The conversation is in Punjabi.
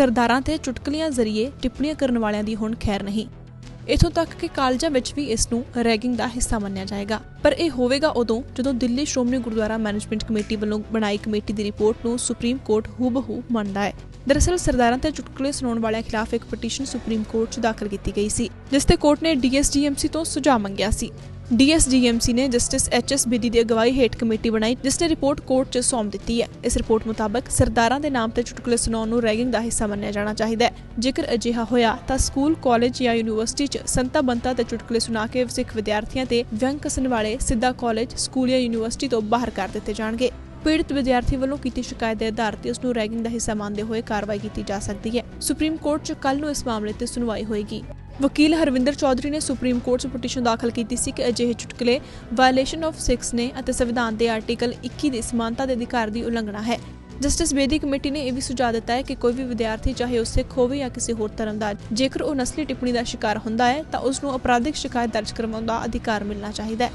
ਸਰਦਾਰਾਂ ਤੇ ਚੁਟਕਲੀਆਂ ਜ਼ਰੀਏ ਟਿੱਪਣੀਆਂ ਕਰਨ ਵਾਲਿਆਂ ਦੀ ਹੁਣ ਖੈਰ ਨਹੀਂ। ਇਥੋਂ ਤੱਕ ਕਿ ਕਾਲਜਾਂ ਵਿੱਚ ਵੀ ਇਸ ਨੂੰ ਰੈਗਿੰਗ ਦਾ ਹਿੱਸਾ ਮੰਨਿਆ ਜਾਏਗਾ। ਪਰ ਇਹ ਹੋਵੇਗਾ ਉਦੋਂ ਜਦੋਂ ਦਿੱਲੀ ਸ਼੍ਰੋਮਣੀ ਗੁਰਦੁਆਰਾ ਮੈਨੇਜਮੈਂਟ ਕਮੇਟੀ ਵੱਲੋਂ ਬਣਾਈ ਕਮੇਟੀ ਦੀ ਰਿਪੋਰਟ ਨੂੰ ਸੁਪਰੀਮ ਕੋਰਟ ਹੂਬਹੂ ਮੰਨਦਾ ਹੈ। ਦਰਅਸਲ ਸਰਦਾਰਾਂ ਤੇ ਚੁਟਕਲੇ ਸੁਣਾਉਣ ਵਾਲਿਆਂ ਖਿਲਾਫ ਇੱਕ ਪਟੀਸ਼ਨ ਸੁਪਰੀਮ ਕੋਰਟ 'ਚ ਦਾਖਲ ਕੀਤੀ ਗਈ ਸੀ, ਜਿਸ ਤੇ ਕੋਰਟ ਨੇ ਡੀਐਸਜੀਐਮਸੀ ਤੋਂ ਸੁਝਾਅ ਮੰਗਿਆ ਸੀ। ਡੀਐਸਜੀਐਮਸੀ ਨੇ ਜਸਟਿਸ ਐਚਐਸ ਬੇਦੀ ਦੀ ਅਗਵਾਈ ਹੇਠ ਕਮੇਟੀ ਬਣਾਈ, ਜਿਸ ਨੇ ਰਿਪੋਰਟ ਕੋਰਟ 'ਚ ਸੌਂਪ ਦਿੱਤੀ ਹੈ। ਇਸ ਰਿਪੋਰਟ ਮੁਤਾਬਕ ਸਰਦਾਰਾਂ ਦੇ ਨਾਮ ਤੇ ਚੁਟਕਲੇ ਸੁਣਾਉਣ ਨੂੰ ਰੈਗਿੰਗ ਦਾ ਹਿੱਸਾ ਮੰਨਿਆ ਜਾਣਾ ਚਾਹੀਦਾ ਹੈ। ਜੇਕਰ ਅਜਿਹਾ ਹੋਇਆ ਤਾਂ ਸਕੂਲ, ਕਾਲਜ ਜਾਂ ਯੂਨੀਵਰਸਿਟੀ 'ਚ ਸੰਤਾ ਬੰਤਾ ਤੇ ਚੁਟਕਲੇ ਸੁਣਾ ਕੇ ਸਿੱਖ ਵਿਦਿਆਰਥੀਆਂ ਤੇ ਵਿਅੰਗ ਕਸਣ ਵਾਲੇ ਸਿੱਧਾ ਕਾਲਜ, ਸਕੂਲ ਜਾਂ ਯੂਨੀਵਰਸਿਟੀ ਤੋਂ ਬਾਹਰ ਕਰ ਦਿੱਤੇ ਜਾਣਗੇ। ਪੀੜਤ ਵਿਦਿਆਰਥੀ ਵੱਲੋਂ ਕੀਤੀ ਸ਼ਿਕਾਇਤ ਦੇ ਆਧਾਰ ਤੇ ਉਸ ਨੂੰ ਰੈਗਿੰਗ ਦਾ ਹਿੱਸਾ ਮੰਨਦੇ ਹੋਏ ਕਾਰਵਾਈ ਕੀਤੀ ਜਾ ਸਕਦੀ ਹੈ। ਸੁਪਰੀਮ ਕੋਰਟ 'ਚ ਕੱਲ ਨੂੰ ਇਸ ਮਾਮਲੇ ਤੇ ਸੁਣਵਾਈ ਹੋਏਗੀ। ਵਕੀਲ ਹਰਵਿੰਦਰ ਚੌਧਰੀ ਨੇ ਸੁਪਰੀਮ ਕੋਰਟ 'ਚ ਪਟੀਸ਼ਨ ਦਾਖਲ ਕੀਤੀ ਸੀ ਕਿ ਅਜਿਹੇ ਚੁਟਕਲੇ ਵਾਇਲੇਸ਼ਨ ਆਫ 6 ਨੇ ਅਤੇ ਸੰਵਿਧਾਨ ਦੇ ਆਰਟੀਕਲ 21 ਦੇ ਸਮਾਨਤਾ ਦੇ ਅਧਿਕਾਰ ਦੀ ਉਲੰਘਣਾ ਹੈ। ਜਸਟਿਸ ਬੇਦੀ ਕਮੇਟੀ ਨੇ ਇਹ ਵੀ ਸੁਝਾਅ ਦਿੱਤਾ ਹੈ ਕਿ ਕੋਈ ਵੀ ਵਿਦਿਆਰਥੀ ਚਾਹੇ ਉਹ ਸਿੱਖ ਹੋਵੇ ਜਾਂ ਕਿਸੇ ਹੋਰ ਧਰਮ ਦਾ, ਜੇਕਰ ਉਹ ਨਸਲੀ ਟਿੱਪਣੀ ਦਾ ਸ਼ਿਕਾਰ ਹੁੰਦਾ ਹੈ ਤਾਂ ਉਸ ਨੂੰ ਅਪਰਾਧਿਕ ਸ਼ਿਕਾਇਤ ਦਰਜ ਕਰਵਾਉਣ ਦਾ ਅਧਿਕਾਰ ਮਿਲਣਾ ਚਾਹੀਦਾ ਹੈ।